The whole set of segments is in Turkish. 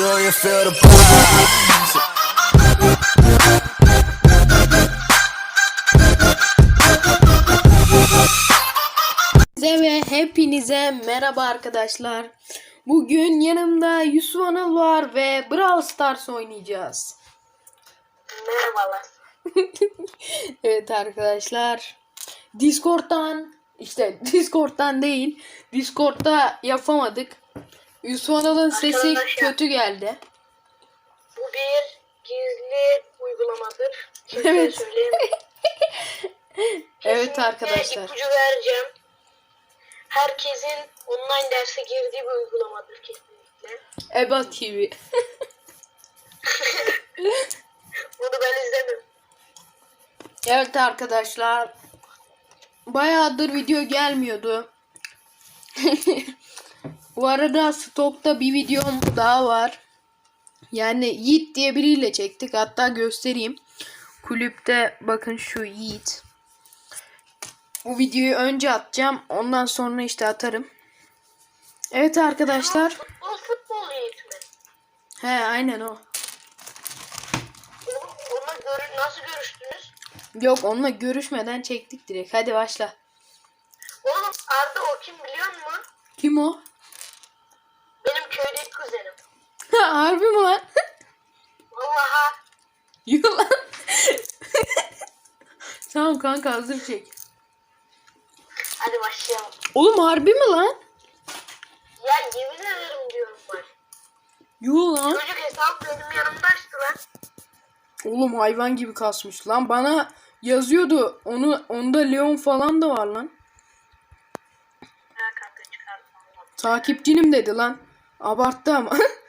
Do you feel the vibes? Size ve hepinize merhaba arkadaşlar. Bugün yanımda Yusuf Anıl var ve Brawl Stars oynayacağız. Merhabalar. evet arkadaşlar. Discord'dan işte Discord'dan değil. Discord'da yapamadık. Yusuf Anıl'ın sesi Arkadaşlar. kötü geldi. Bu bir gizli uygulamadır. Kimseye Evet. söyleyemem. Evet Kesinlikle arkadaşlar. ipucu vereceğim. Herkesin online derse girdiği bir uygulamadır kesinlikle. Eba TV. Bunu ben izledim. Evet arkadaşlar. Bayağıdır video gelmiyordu. Bu arada stokta bir videom daha var. Yani Yiğit diye biriyle çektik. Hatta göstereyim. Kulüpte bakın şu Yiğit. Bu videoyu önce atacağım. Ondan sonra işte atarım. Evet arkadaşlar. Futbol futbol eğitimi. He aynen o. Onunla görü- nasıl görüştünüz? Yok onunla görüşmeden çektik direkt. Hadi başla. Oğlum Arda o kim biliyor musun? Kim o? Harbi mi lan? Vallahi Yuh lan. tamam kanka hazır çek. hadi başlayalım. Oğlum harbi mi lan? Ya yemin ederim diyorum bak. Yuh lan. Çocuk hesap benim yanımda açtı lan. Oğlum hayvan gibi kasmış lan. Bana yazıyordu. Onu onda Leon falan da var lan. Ha kanka. Takipçinim dedi lan. Abarttı ama.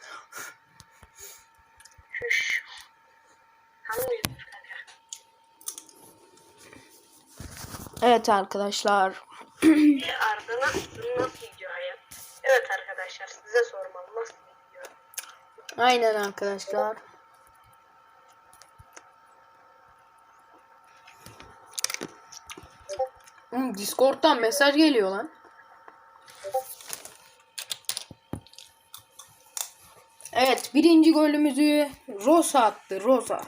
evet arkadaşlar. E, Arda nasıl, nasıl gidiyor hayat? Evet arkadaşlar size sormalı nasıl gidiyor? Aynen arkadaşlar. Hmm, Discord'dan mesaj geliyor lan. Evet birinci golümüzü Rosa attı Rosa.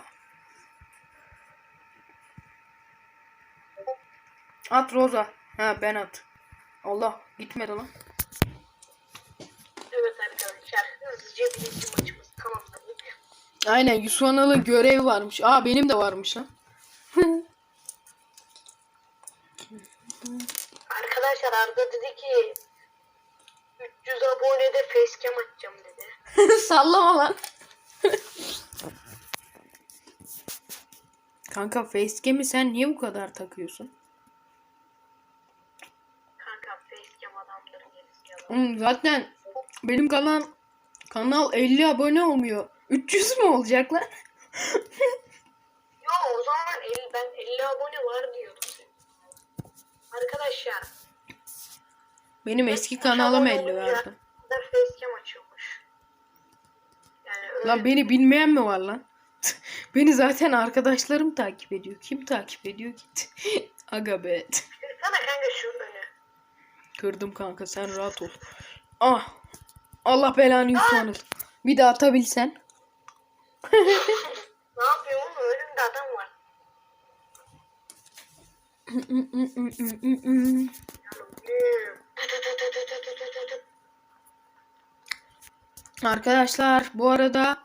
At Rosa. Ha ben at. Allah gitmedi lan. Evet arkadaşlar hızlıca birinci maçımızı tamamladık. Aynen Yusuf Analı görev varmış. Aa benim de varmış lan. Arkadaşlar Arda dedi ki 300 abonede facecam açacağım dedi. Sallama lan. Kanka facecam'i sen niye bu kadar takıyorsun? Kanka facecam adamların gerisi yalan. Oğlum zaten benim kanal kanal 50 abone olmuyor. 300 mü olacak lan? Yo o zaman 50, ben 50 abone var diyordum. Arkadaşlar Benim eski 70 kanalım abone 50 olunca verdi. Da facecam açıyormuş. Yani Lan beni bilmeyen mi var lan? beni zaten arkadaşlarım takip ediyor. Kim takip ediyor git. Aga be. Sana kanka şu önü. Kırdım kanka sen rahat ol. Ah. Allah belanı yutmanız. Bir daha atabilsen. ne yapıyorum? Önümde adam var. Arkadaşlar bu arada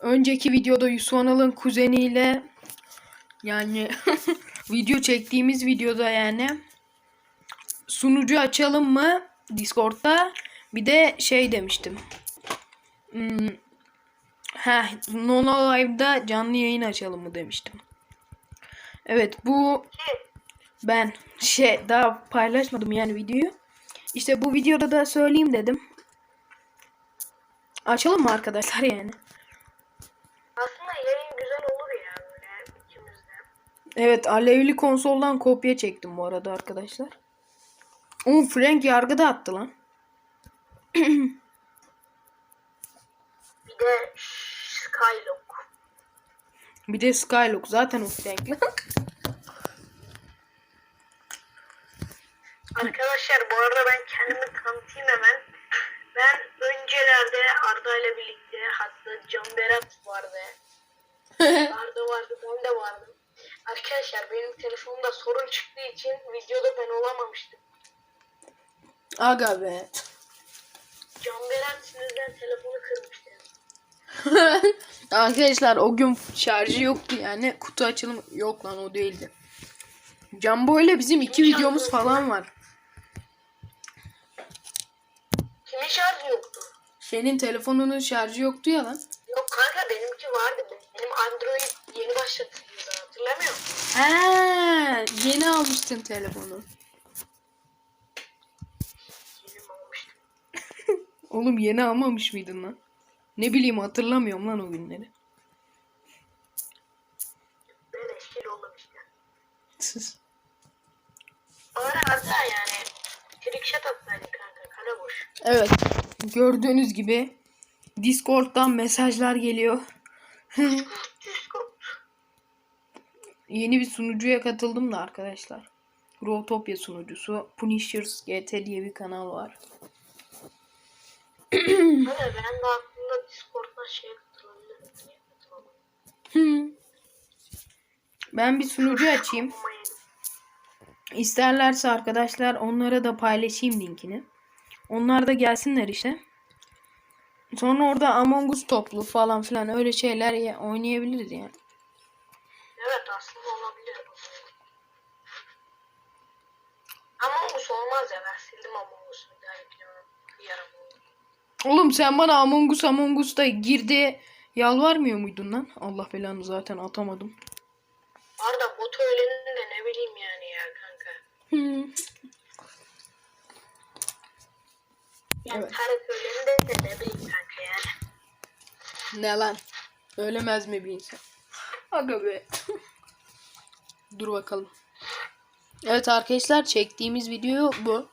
önceki videoda Yusuf Anıl'ın kuzeniyle yani video çektiğimiz videoda yani sunucu açalım mı Discord'da bir de şey demiştim. Hmm, heh, Nono Live'da canlı yayın açalım mı demiştim. Evet bu ben şey daha paylaşmadım yani videoyu. İşte bu videoda da söyleyeyim dedim. Açalım mı arkadaşlar yani? aslında yayın güzel olur ya böyle ikimizde. Evet alevli konsoldan kopya çektim bu arada arkadaşlar. Oğlum Frank yargıda attı lan. Bir de Skylock. Bir de Skylock zaten o Frank lan. Arkadaşlar bu arada ben kendimi tanıtayım hemen. Ben öncelerde Arda ile birlikte hatta Can Berat vardı. Arda vardı ben de vardım. Arkadaşlar benim telefonumda sorun çıktığı için videoda ben olamamıştım. Aga be. Can sinirden telefonu kırmıştı. Arkadaşlar o gün şarjı yoktu yani. Kutu açılımı yok lan o değildi. Jumbo ile bizim iki videomuz falan var. Kimin şarjı yoktu? Senin telefonunun şarjı yoktu ya lan. Yok kanka benimki vardı. Benim Android yeni başladı. Hatırlamıyor musun? He, yeni almıştın telefonu. Oğlum yeni almamış mıydın lan? Ne bileyim hatırlamıyorum lan o günleri. Ben eşkil oldum işte. O ara Arda yani. Trickshot atmaydı kanka. Kale boş. evet. Gördüğünüz gibi Discord'dan mesajlar geliyor. Discord. Yeni bir sunucuya katıldım da arkadaşlar. Growtopia sunucusu. Punishers GT diye bir kanal var. Hani ben de aklımda Discord'dan şey katılabilirim. Ben bir sunucu açayım. İsterlerse arkadaşlar onlara da paylaşayım linkini. Onlar da gelsinler işte. Sonra orada Among Us toplu falan filan öyle şeyler ya- oynayabiliriz yani. Evet aslında olabilir. Among Us olmaz ya ben sildim Among Us'u Oğlum sen bana Among Us Among Us'ta girdi yalvarmıyor muydun lan? Allah belanı zaten atamadım. Arda botu öğlenin de ne bileyim yani ya kanka. Hmm. Yani Evet. Tarık öğlenin de, de ne bileyim kanka yani. Ne lan? Ölemez mi bir insan? Aga be. Dur bakalım. Evet arkadaşlar çektiğimiz video bu.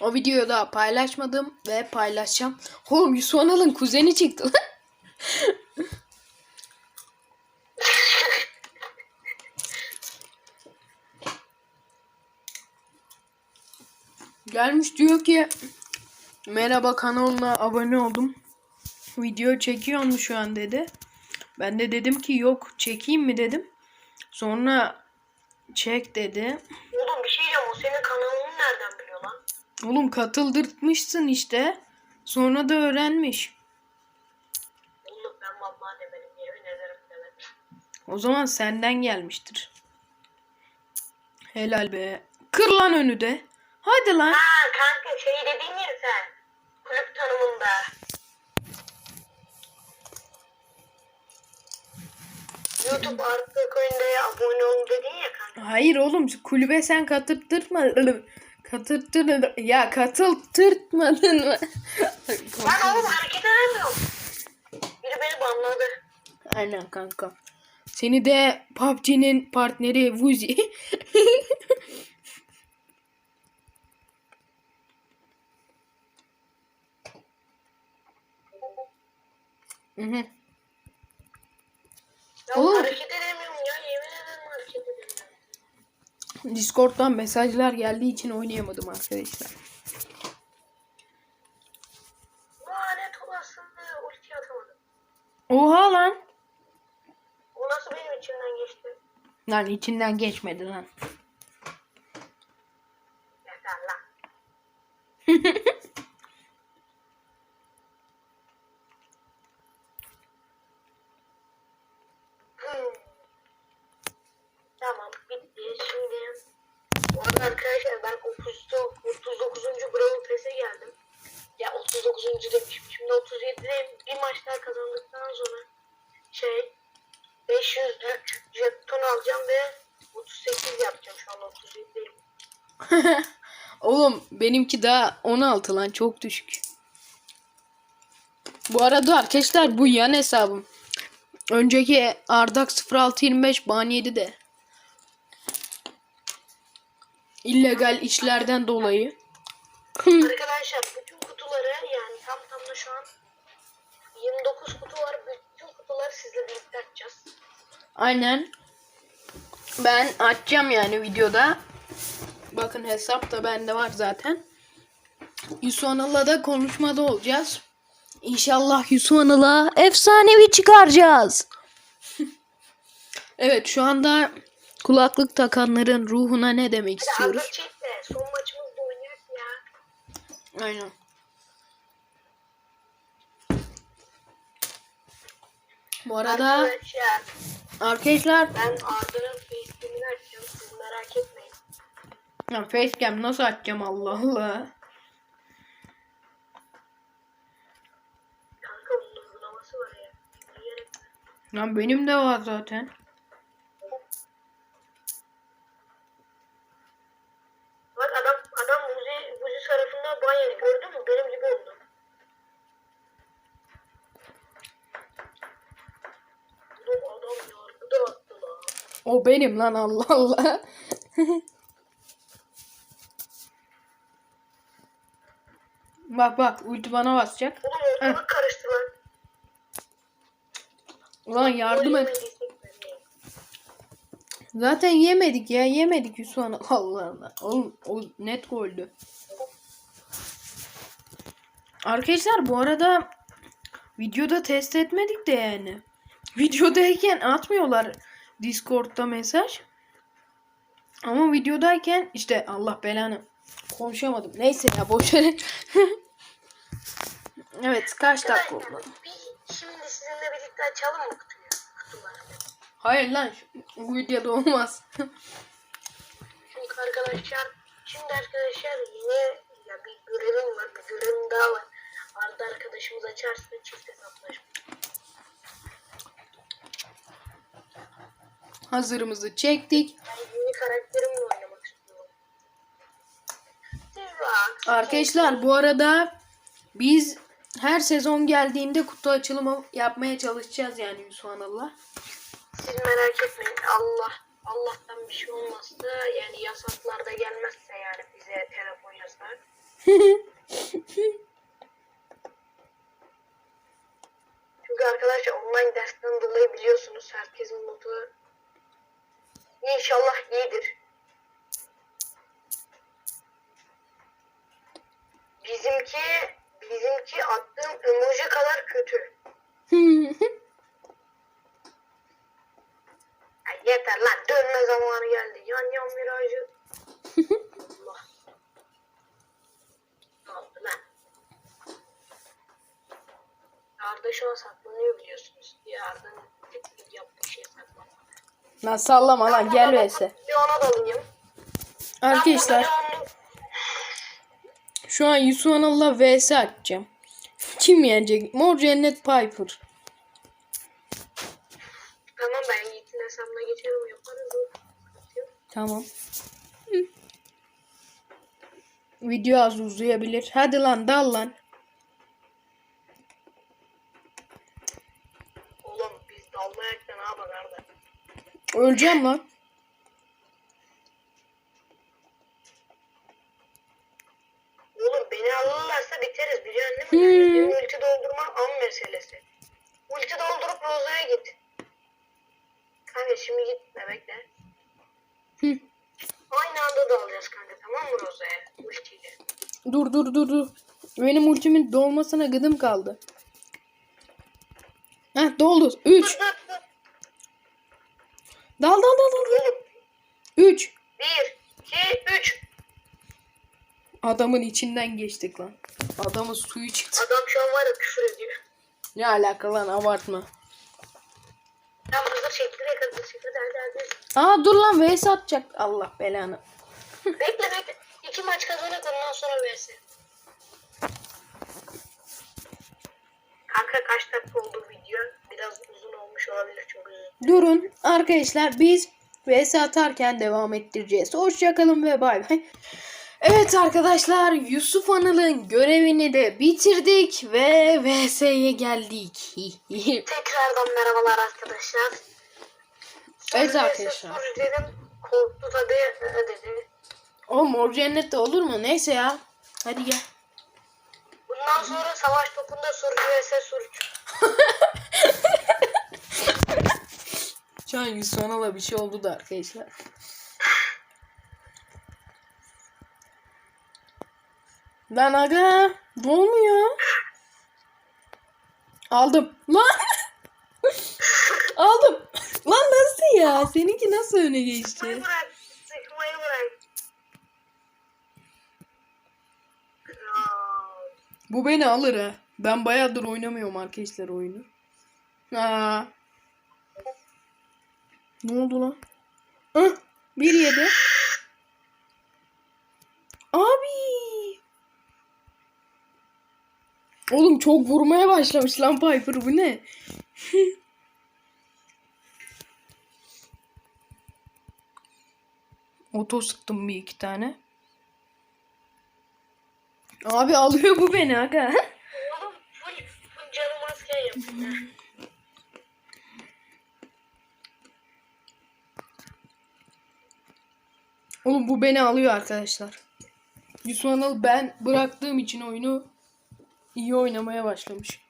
O videoyu daha paylaşmadım ve paylaşacağım. Oğlum Yusuf Anal'ın kuzeni çıktı lan. Gelmiş diyor ki merhaba kanalına abone oldum. Video çekiyor mu şu an dedi. Ben de dedim ki yok çekeyim mi dedim. Sonra çek dedi. Oğlum bir şey diyeceğim o senin kanalını nereden biliyor? Oğlum katıldırtmışsın işte. Sonra da öğrenmiş. Oğlum ben vallahi demedim yemin ederim demedim. O zaman senden gelmiştir. Helal be. Kır lan önü de. Hadi lan. Ha kanka şey dedin ya sen. Kulüp tanımında. YouTube artık oyunda abone ol dedin ya kanka. Hayır oğlum kulübe sen katırtırma. Katırtır ya katıltırtmadın mı? Ben oğlum hareket edemiyorum. Biri beni banladı. Aynen kanka. Seni de PUBG'nin partneri Vuzi. Hı hı. Ya Oğlum. hareket edemiyorum ya yemin ederim hareket edemiyorum. Discord'dan mesajlar geldiği için oynayamadım arkadaşlar. Oha lan. O nasıl benim içimden geçti? Lan içinden geçmedi lan. Yeter lan. Hmm. Tamam bitti. Şimdi bu arada arkadaşlar ben 30, 39. Brawl Pass'e geldim. Ya 39. demişim. Şimdi 37'de bir maç daha kazandıktan sonra şey 500'lük jeton alacağım ve 38 yapacağım şu an 37'deyim. Oğlum benimki daha 16 lan çok düşük. Bu arada arkadaşlar bu yan hesabım. Önceki Ardak 0625 ban yedi de. İllegal işlerden dolayı. Arkadaşlar bütün kutuları yani tam tamına şu an 29 kutu var. Bütün kutuları sizle birlikte açacağız. Aynen. Ben açacağım yani videoda. Bakın hesap da bende var zaten. Yusuf Anıl'la da konuşmada olacağız. İnşallah Yusuf Anıl'a efsanevi çıkaracağız. evet şu anda kulaklık takanların ruhuna ne demek Hadi istiyoruz? hazır çekme. Son maçımızda oynayak ya. Aynen. Bu arada Arkadaşlar arkadaşlar ben Arda'nın Facebook'unu açacağım. Siz merak etmeyin. ya facecam nasıl açacağım Allah Allah. Kanka onun uygulaması var ya. Lan benim de var zaten. Bak adam adam Muzi, Muzi tarafından ban yedi. Gördün mü? Benim gibi oldu. Oğlum adam yargı da attı lan. O benim lan Allah Allah. bak bak ulti bana basacak. Oğlum ortalık karıştı lan. Ulan yardım et. Zaten yemedik ya yemedik Yusuf Ana. Allah Allah. Oğlum o net goldü. Arkadaşlar bu arada videoda test etmedik de yani. Videodayken atmıyorlar Discord'da mesaj. Ama videodayken işte Allah belanı konuşamadım. Neyse ya boş ver. evet kaç dakika oldu? Şimdi sizinle birlikte açalım mı kutuyu? Kutuları. Hayır lan bu videoda olmaz. Çünkü arkadaşlar şimdi arkadaşlar yine ya bir görevim var bir görevim daha var. Arda arkadaşımız açarsa çift hesaplaşma. Hazırımızı çektik. Ben yeni karakterimle oynamak istiyorum. T-Rex. Arkadaşlar bu arada biz her sezon geldiğinde kutu açılımı yapmaya çalışacağız yani Yusuf Anal'la. Siz merak etmeyin Allah Allah'tan bir şey olmazsa yani yasaklar da gelmezse yani bize telefon yasağı. Çünkü arkadaşlar online dersten dolayı biliyorsunuz herkesin notu inşallah iyidir. Bizimki bizimki attığım emoji kadar kötü. Ya yeter lan dönme zamanı geldi. Yan yan virajı. Allah. Ne oldu lan? Arda şu an saklanıyor biliyorsunuz. Ya Arda'nın tek bir yaptığı şey saklanmak. Lan sallama lan gel vs. Bir ona dalayım. Arkadaşlar şu an Yusuf Anal'la vs atacağım. Kim yenecek? Mor Cennet Piper. Tamam ben Yiğit'in hesabına geçerim yaparız. Tamam. Hı. Video az uzayabilir. Hadi lan dal lan. Öleceğim lan. Oğlum beni alırlarsa biteriz biliyorsun değil mi? Yani Hmm. benim ulti doldurmam an meselesi. Ulti doldurup Roza'ya git. Kanka şimdi gitme bekle. Hı. Aynı anda dalacağız kanka tamam mı Roza'ya? Ultiyle. Dur dur dur dur. Benim ultimin dolmasına gıdım kaldı. Heh doldu. 3. Dur dur dur. Dal dal dal dal. Oğlum 3. 1, 2, 3. Adamın içinden geçtik lan. Adamın suyu çıktı. Adam şu an var ya küfür ediyor. Ne alaka lan abartma. Tamam hazır şekilde yakaladı. Şekilde hadi hadi. Aa dur lan vs atacak. Allah belanı. bekle bekle. İki maç kazanıp ondan sonra versin. Kanka kaç dakika oldu video? Biraz uzun olmuş olabilir çünkü. Durun arkadaşlar biz vs atarken devam ettireceğiz. Hoşçakalın ve bay bay. Evet arkadaşlar Yusuf Anıl'ın görevini de bitirdik ve vs'ye geldik. Tekrardan merhabalar arkadaşlar. Evet Sonra arkadaşlar. Korktu tabii "Ee," dedi. o mor cennette olur mu? Neyse ya. Hadi gel. Bundan sonra savaş topunda sorucu vs sorucu. Şu an Yusuf Anıl'a bir şey oldu da arkadaşlar. Lan aga. Ne olmuyor? Aldım. Lan. Aldım. Lan nasıl ya? Seninki nasıl öne geçti? Bu beni alır ha. Ben bayağıdır oynamıyorum arkadaşlar oyunu. Aa. Ne oldu lan? Hah, bir yedi. Abi. Oğlum çok vurmaya başlamış lan Piper bu ne? Oto sıktım bir iki tane. Abi alıyor bu beni aga. Oğlum bu beni alıyor arkadaşlar. Yusuf Anıl ben bıraktığım için oyunu iyi oynamaya başlamış.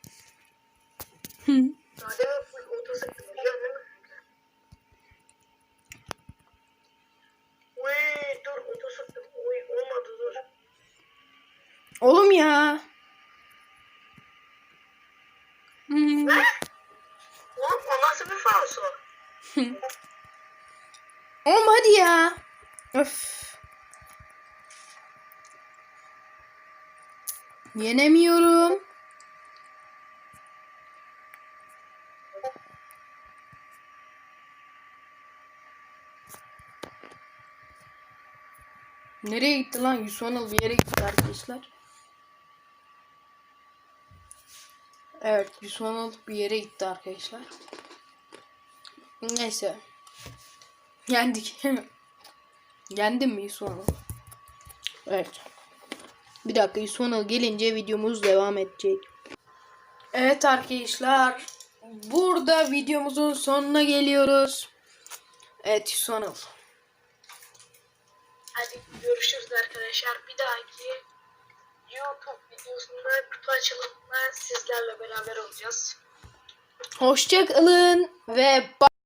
Oğlum ya. Ne? Oğlum o nasıl bir falso? Oğlum hadi ya. Öf. Yenemiyorum. Nereye gitti lan? Yusuf bir yere gitti arkadaşlar. Evet Yusuf bir yere gitti arkadaşlar. Neyse. Yendik. Yendim mi Yusuf? Evet. Bir dakika Anıl gelince videomuz devam edecek. Evet arkadaşlar. Burada videomuzun sonuna geliyoruz. Evet Yusuf. Hadi görüşürüz arkadaşlar. Bir dahaki YouTube videosunda kutu açılımında sizlerle beraber olacağız. Hoşça kalın ve bye.